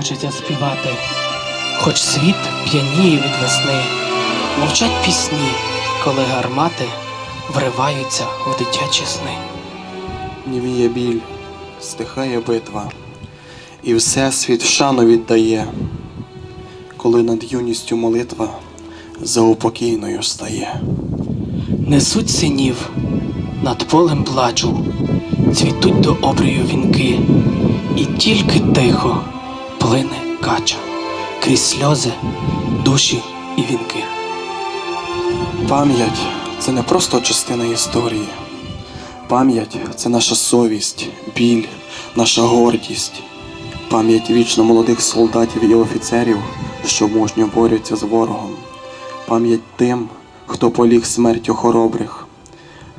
Хочеться співати, хоч світ п'яніє від весни, мовчать пісні, коли гармати вриваються в дитячі сни. Нівіє біль, стихає битва, і все світ шану віддає, коли над юністю молитва заупокійною стає. Несуть синів над полем плачу, цвітуть до обрію вінки, і тільки тихо плине кача крізь сльози, душі і вінки. Пам'ять це не просто частина історії. Пам'ять це наша совість, біль, наша гордість. Пам'ять вічно молодих солдатів і офіцерів, що мужньо борються з ворогом. Пам'ять тим, хто поліг смертю хоробрих.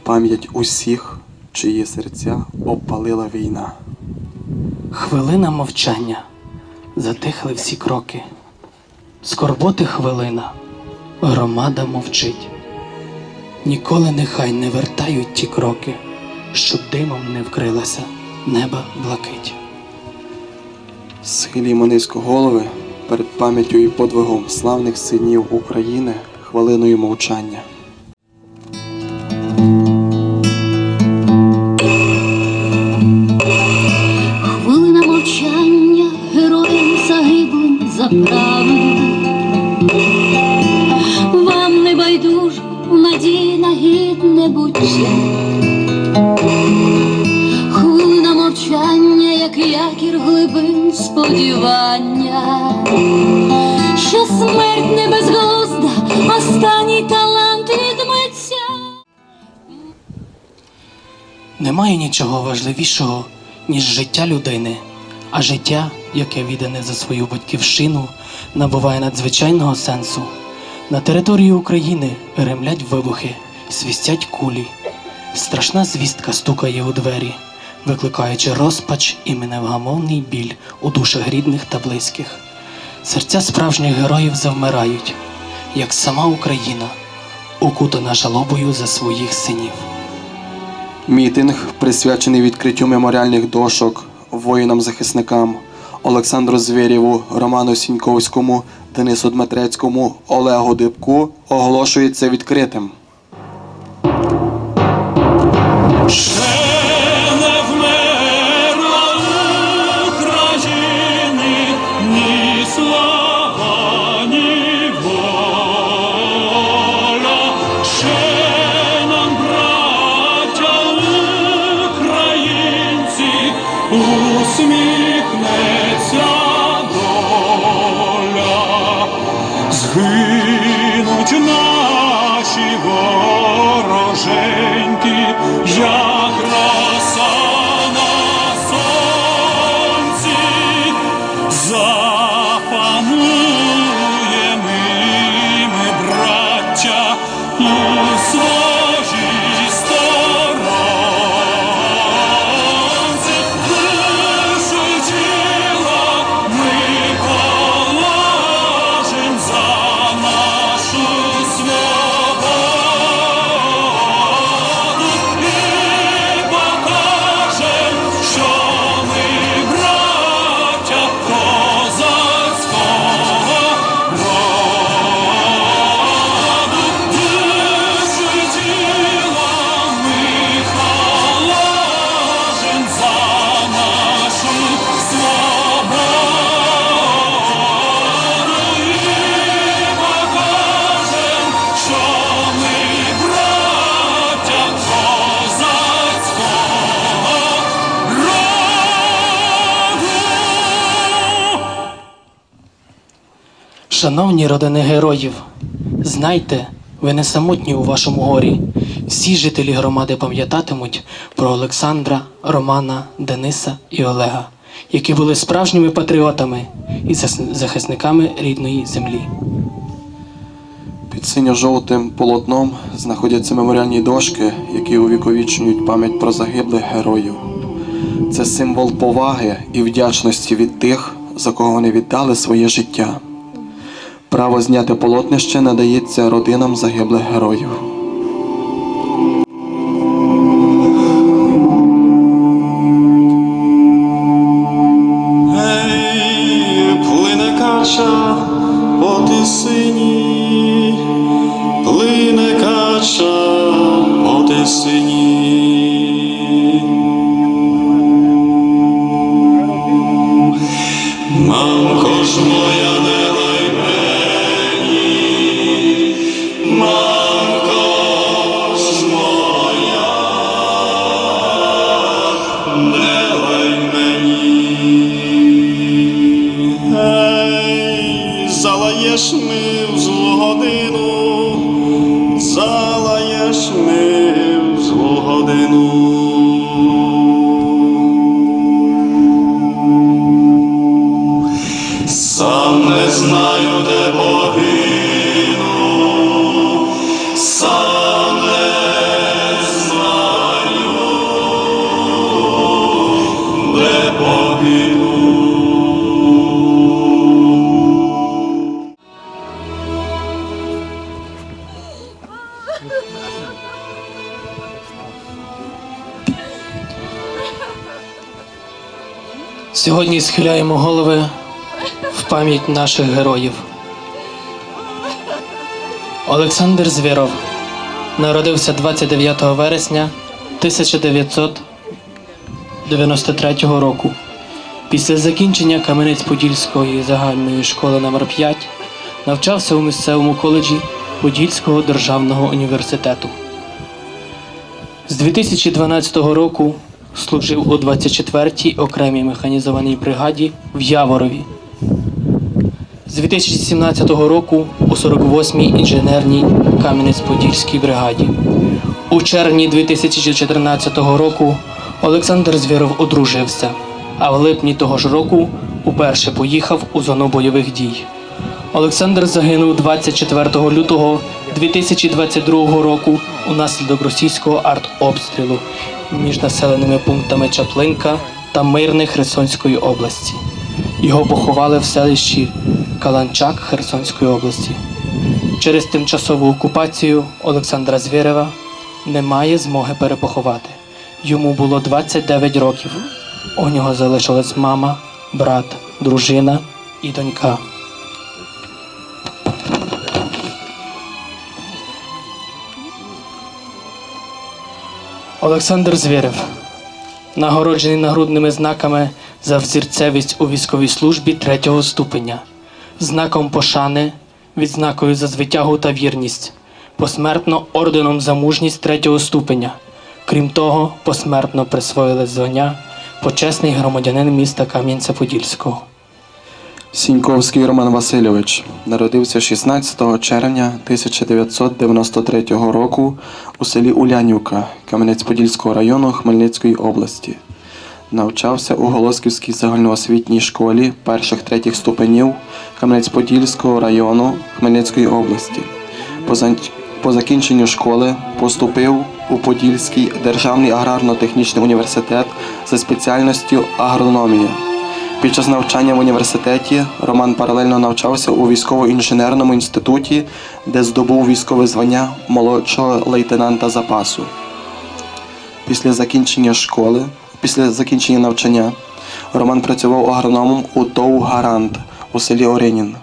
Пам'ять усіх, чиї серця обпалила війна. Хвилина мовчання, затихли всі кроки. Скорботи хвилина, громада мовчить. Ніколи нехай не вертають ті кроки, щоб димом не вкрилася неба блакить. Схилімо низько голови перед пам'яттю і подвигом славних синів України хвилиною мовчання. Сподівання, що смерть не безглузда, останній талант від. Немає нічого важливішого, ніж життя людини, а життя, яке віддане за свою батьківщину, набуває надзвичайного сенсу. На території України ремлять вибухи, свістять кулі. Страшна звістка стукає у двері, викликаючи розпач і невгамовний біль у душах рідних та близьких. Серця справжніх героїв завмирають, як сама Україна, укутана жалобою за своїх синів. Мітинг присвячений відкриттю меморіальних дошок воїнам-захисникам Олександру Звєрєву, Роману Сіньковському, Денису Дмитрецькому, Олегу Дибку оголошується відкритим. Шановні родини героїв, знайте, ви не самотні у вашому горі. Всі жителі громади пам'ятатимуть про Олександра, Романа, Дениса і Олега, які були справжніми патріотами і захисниками рідної землі. Під синьо-жовтим полотном знаходяться меморіальні дошки, які увіковічнюють пам'ять про загиблих героїв. Це символ поваги і вдячності від тих, за кого вони віддали своє життя. Право зняти полотнище надається родинам загиблих героїв. Сьогодні схиляємо голови в пам'ять наших героїв. Олександр Звєров народився 29 вересня 1993 року. Після закінчення Кам'янець-Подільської загальної школи номер 5 навчався у місцевому коледжі Подільського державного університету. З 2012 року служив у 24-й окремій механізованій бригаді в Яворові. З 2017 року у 48-й інженерній Кам'янець-Подільській бригаді. У червні 2014 року Олександр Звіров одружився, а в липні того ж року уперше поїхав у зону бойових дій. Олександр загинув 24 лютого 2022 року унаслідок російського артобстрілу між населеними пунктами Чаплинка та Мирне Херсонської області. Його поховали в селищі Каланчак Херсонської області. Через тимчасову окупацію Олександра Звєрева немає змоги перепоховати. Йому було 29 років. У нього залишилась мама, брат, дружина і донька. Олександр Звєрев нагороджений нагрудними знаками за взірцевість у військовій службі третього ступеня, знаком пошани, відзнакою за звитягу та вірність, посмертно орденом за мужність третього ступеня. Крім того, посмертно присвоїли звання почесний громадянин міста Кам'янця-Подільського. Сіньковський Роман Васильович народився 16 червня 1993 року у селі Улянівка Кам'янець-Подільського району Хмельницької області. Навчався у Голосківській загальноосвітній школі перших третіх ступенів Кам'янець-Подільського району Хмельницької області. По, закінченню школи поступив у Подільський державний аграрно-технічний університет за спеціальністю агрономія. Під час навчання в університеті Роман паралельно навчався у військово-інженерному інституті, де здобув військове звання молодшого лейтенанта запасу. Після закінчення школи, після закінчення навчання, Роман працював агрономом у ТОВ Гарант у селі Оринін.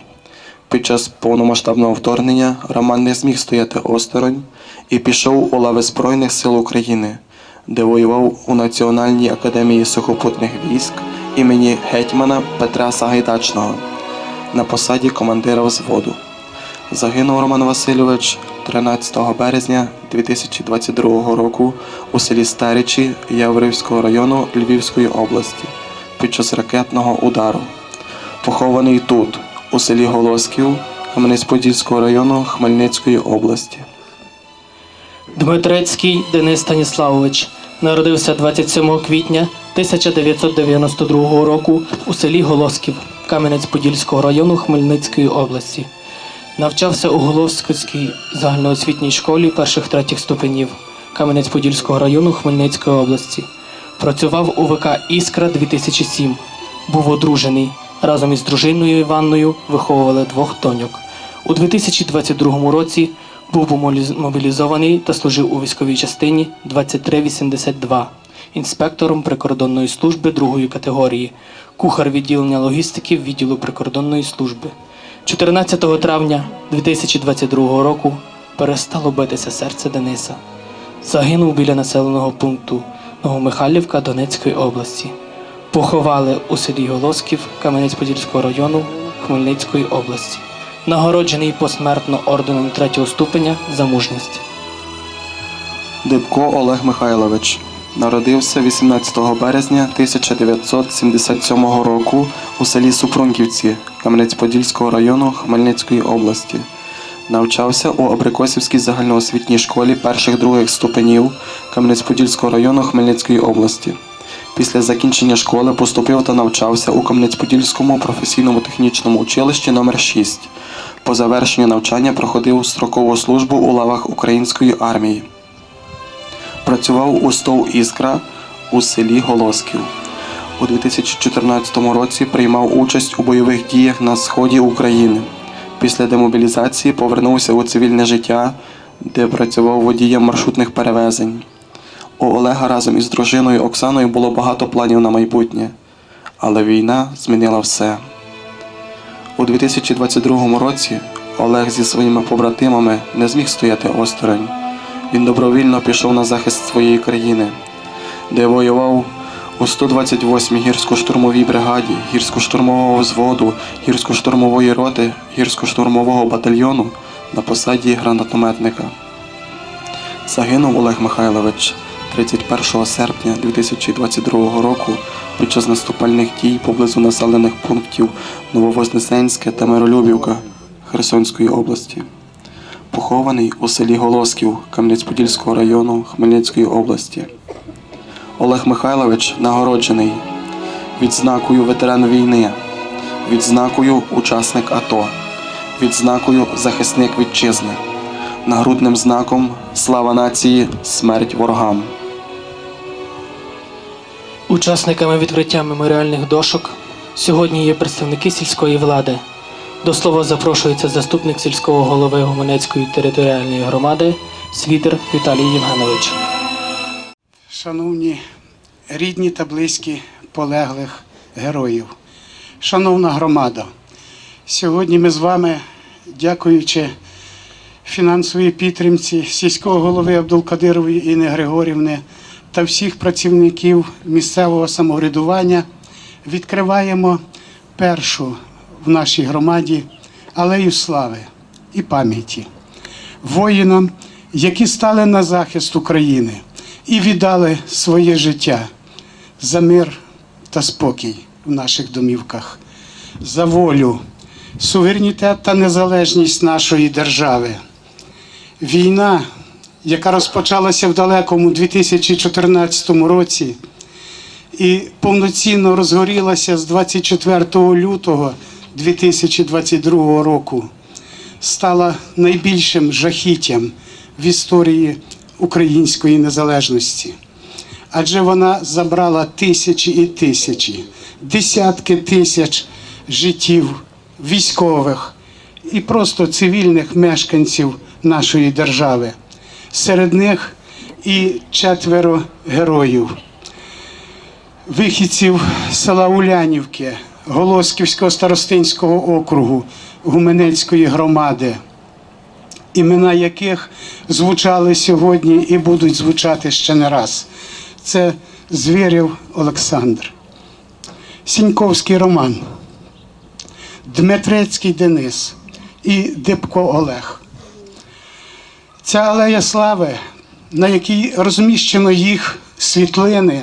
Під час повномасштабного вторгнення Роман не зміг стояти осторонь і пішов у лави Збройних сил України, де воював у Національній академії сухопутних військ імені гетьмана Петра Сагайдачного на посаді командира взводу. Загинув Роман Васильович 13 березня 2022 року у селі Старичі Яворівського району Львівської області під час ракетного удару. Похований тут, у селі Голосків Кам'янець-Подільського району Хмельницької області. Дмитрецький Денис Станіславович народився 27 квітня 1992 року у селі Голосків Кам'янець-Подільського району Хмельницької області. Навчався у Головській загальноосвітній школі перших третіх ступенів Кам'янець-Подільського району Хмельницької області. Працював у ВК Іскра 2007. Був одружений. Разом із дружиною Іванною виховували двох доньок. У 2022 році був мобілізований та служив у військовій частині 2382, інспектором прикордонної служби другої категорії, кухар відділення логістики відділу прикордонної служби. 14 травня 2022 року перестало битися серце Дениса. Загинув біля населеного пункту Новомихайлівка Донецької області. Поховали у селі Голосків Кам'янець-Подільського району Хмельницької області, нагороджений посмертно орденом третього ступеня за мужність. Дибко Олег Михайлович народився 18 березня 1977 року у селі Супрунківці Кам'янець-Подільського району Хмельницької області. Навчався у Абрикосівській загальноосвітній школі перших других ступенів Кам'янець-Подільського району Хмельницької області. Після закінчення школи поступив та навчався у Кам'янець-Подільському професійному технічному училищі номер 6 По завершенню навчання проходив строкову службу у лавах української армії. Працював у СТОВ Іскра у селі Голосків. У 2014 році приймав участь у бойових діях на сході України. Після демобілізації повернувся у цивільне життя, де працював водієм маршрутних перевезень. У Олега разом із дружиною Оксаною було багато планів на майбутнє, але війна змінила все. У 2022 році Олег зі своїми побратимами не зміг стояти осторонь. Він добровільно пішов на захист своєї країни, де воював у 128-й гірсько-штурмовій бригаді, гірсько-штурмового взводу, гірсько-штурмової роти, гірсько-штурмового батальйону на посаді гранатометника. Загинув Олег Михайлович 31 серпня 2022 року під час наступальних дій поблизу населених пунктів Нововознесенське та Миролюбівка Херсонської області. Похований у селі Голосків Кам'янець-Подільського району Хмельницької області. Олег Михайлович нагороджений відзнакою ветеран війни, відзнакою учасник АТО, відзнакою захисник вітчизни, нагрудним знаком Слава нації, смерть ворогам. Учасниками відкриття меморіальних дошок сьогодні є представники сільської влади. До слова запрошується заступник сільського голови Гуменецької територіальної громади Світер Віталій Євгенович. Шановні рідні та близькі полеглих героїв, шановна громада, сьогодні ми з вами, дякуючи фінансовій підтримці сільського голови Абдулкадирової Інни Григорівни та всіх працівників місцевого самоврядування, відкриваємо першу в нашій громаді алею слави і пам'яті воїнам, які стали на захист України і віддали своє життя за мир та спокій в наших домівках, за волю, суверенітет та незалежність нашої держави. Війна, яка розпочалася в далекому 2014 році і повноцінно розгорілася з 24 лютого 2022 року, стала найбільшим жахіттям в історії української незалежності. Адже вона забрала тисячі і тисячі, десятки тисяч життів військових і просто цивільних мешканців нашої держави. Серед них і четверо героїв, вихідців села Улянівки, Голосківського старостинського округу Гуменецької громади імена яких звучали сьогодні і будуть звучати ще не раз. Це Звєрєв Олександр, Сіньковський Роман, Дмитрецький Денис і Дибко Олег. Ця алея слави, на якій розміщено їх світлини,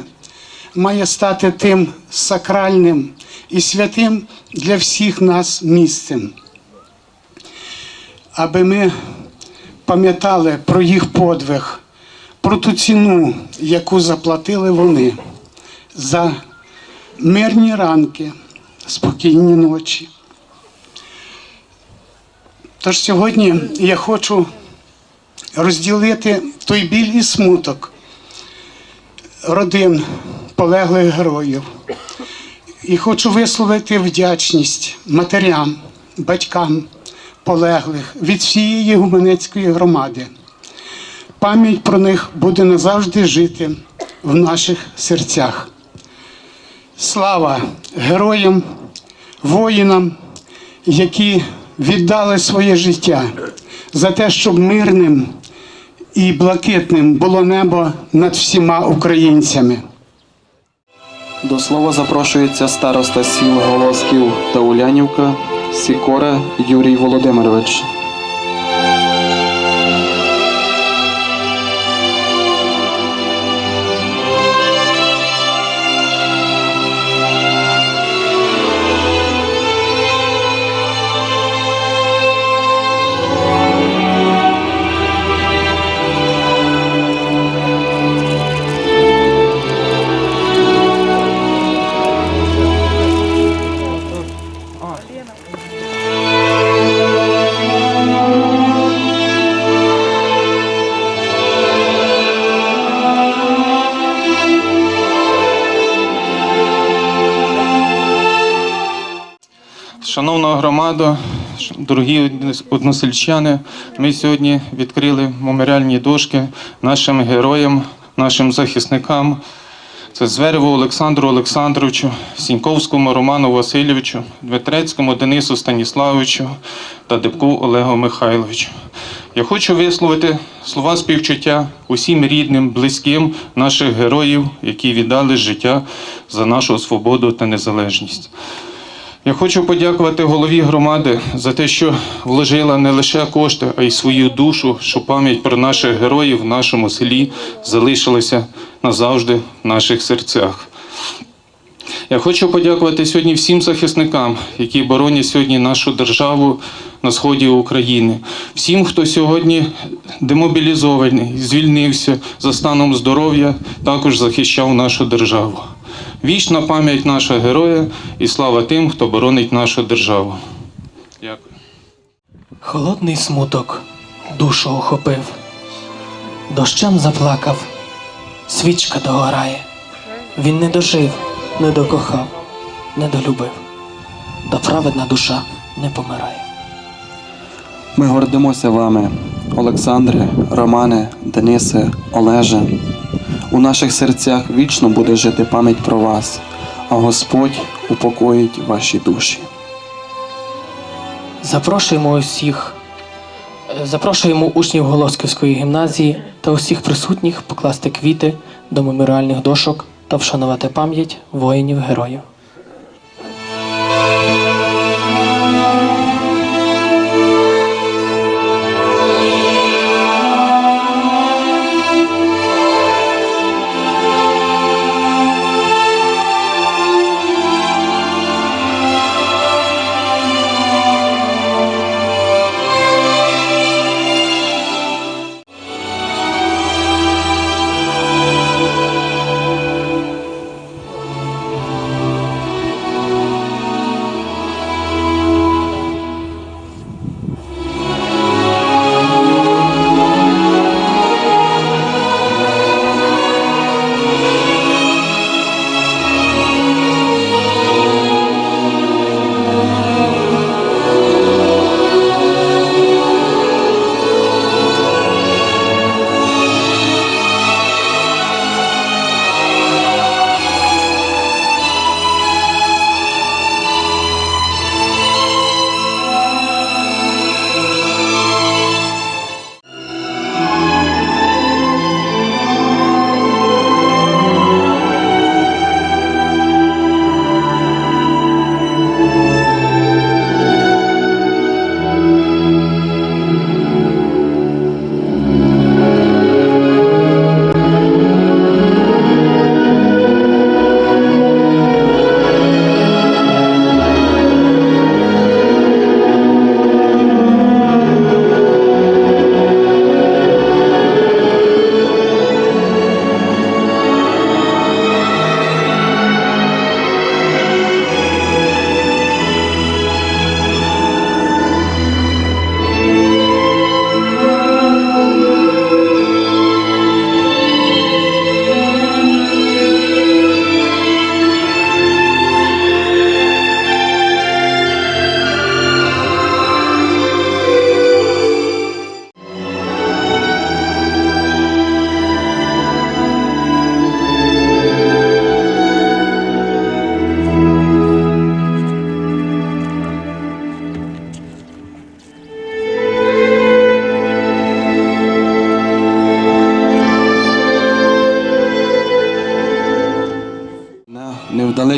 має стати тим сакральним і святим для всіх нас місцем аби ми пам'ятали про їх подвиг, про ту ціну, яку заплатили вони за мирні ранки, спокійні ночі. Тож сьогодні я хочу розділити той біль і смуток родин полеглих героїв. І хочу висловити вдячність матерям, батькам полеглих від всієї гуменецької громади. Пам'ять про них буде назавжди жити в наших серцях. Слава героям, воїнам, які віддали своє життя за те, щоб мирним і блакитним було небо над всіма українцями. До слова запрошується староста сіл Голосків та Улянівка Сікора Юрій Володимирович. Шановна дорогі односельчани, ми сьогодні відкрили меморіальні дошки нашим героям, нашим захисникам. Це Звереву Олександру Олександровичу, Сіньковському Роману Васильовичу, Дмитрецькому Денису Станіславовичу та Дебку Олегу Михайловичу. Я хочу висловити слова співчуття усім рідним, близьким наших героїв, які віддали життя за нашу свободу та незалежність. Я хочу подякувати голові громади за те, що вложила не лише кошти, а й свою душу, щоб пам'ять про наших героїв в нашому селі залишилася назавжди в наших серцях. Я хочу подякувати сьогодні всім захисникам, які боронять сьогодні нашу державу на сході України, всім, хто сьогодні демобілізований, звільнився за станом здоров'я, також захищав нашу державу. Вічна пам'ять нашого героя і слава тим, хто боронить нашу державу. Дякую. Холодний смуток душу охопив, дощем заплакав, свічка догорає. Він не дожив, не докохав, не долюбив, та праведна душа не помирає. Ми гордимося вами, Олександре, Романе, Денисе, Олеже. У наших серцях вічно буде жити пам'ять про вас, а Господь упокоїть ваші душі. Запрошуємо усіх, запрошуємо учнів Голосківської гімназії та усіх присутніх покласти квіти до меморіальних дошок та вшанувати пам'ять воїнів-героїв.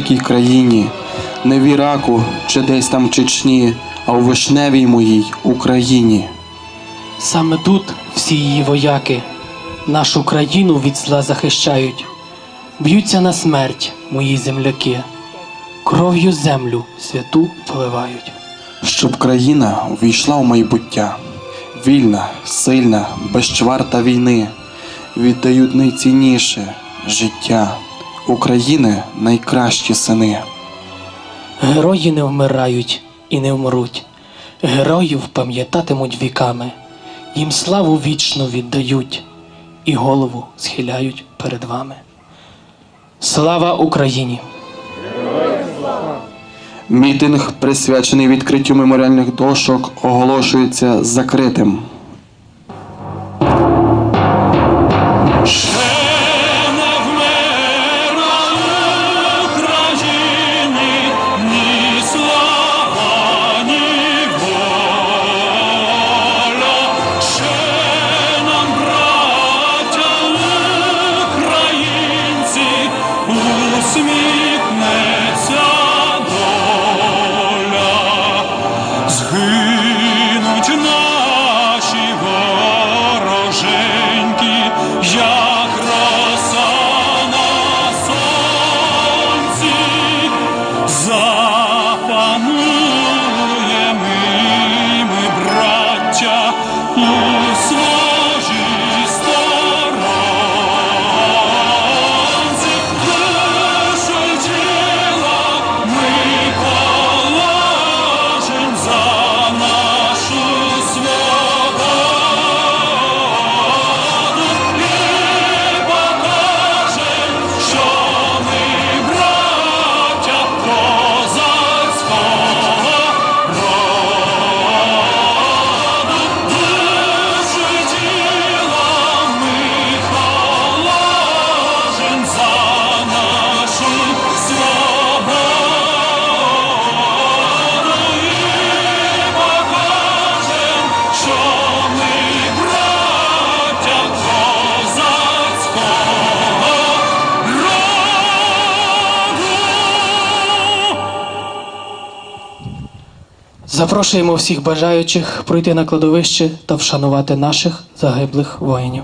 На країні, не в Іраку чи десь там в Чечні, а у вишневій моїй Україні. Саме тут всі її вояки нашу країну від зла захищають, б'ються на смерть мої земляки, кров'ю землю святу поливають. щоб країна увійшла у майбуття. Вільна, сильна, безчварта війни, віддають найцінніше життя. України найкращі сини. Герої не вмирають і не вмруть, героїв пам'ятатимуть віками, їм славу вічно віддають і голову схиляють перед вами. Слава Україні! Мітинг, присвячений відкриттю меморіальних дошок, оголошується закритим. Усміхнеться Запрошуємо всіх бажаючих пройти на кладовище та вшанувати наших загиблих воїнів.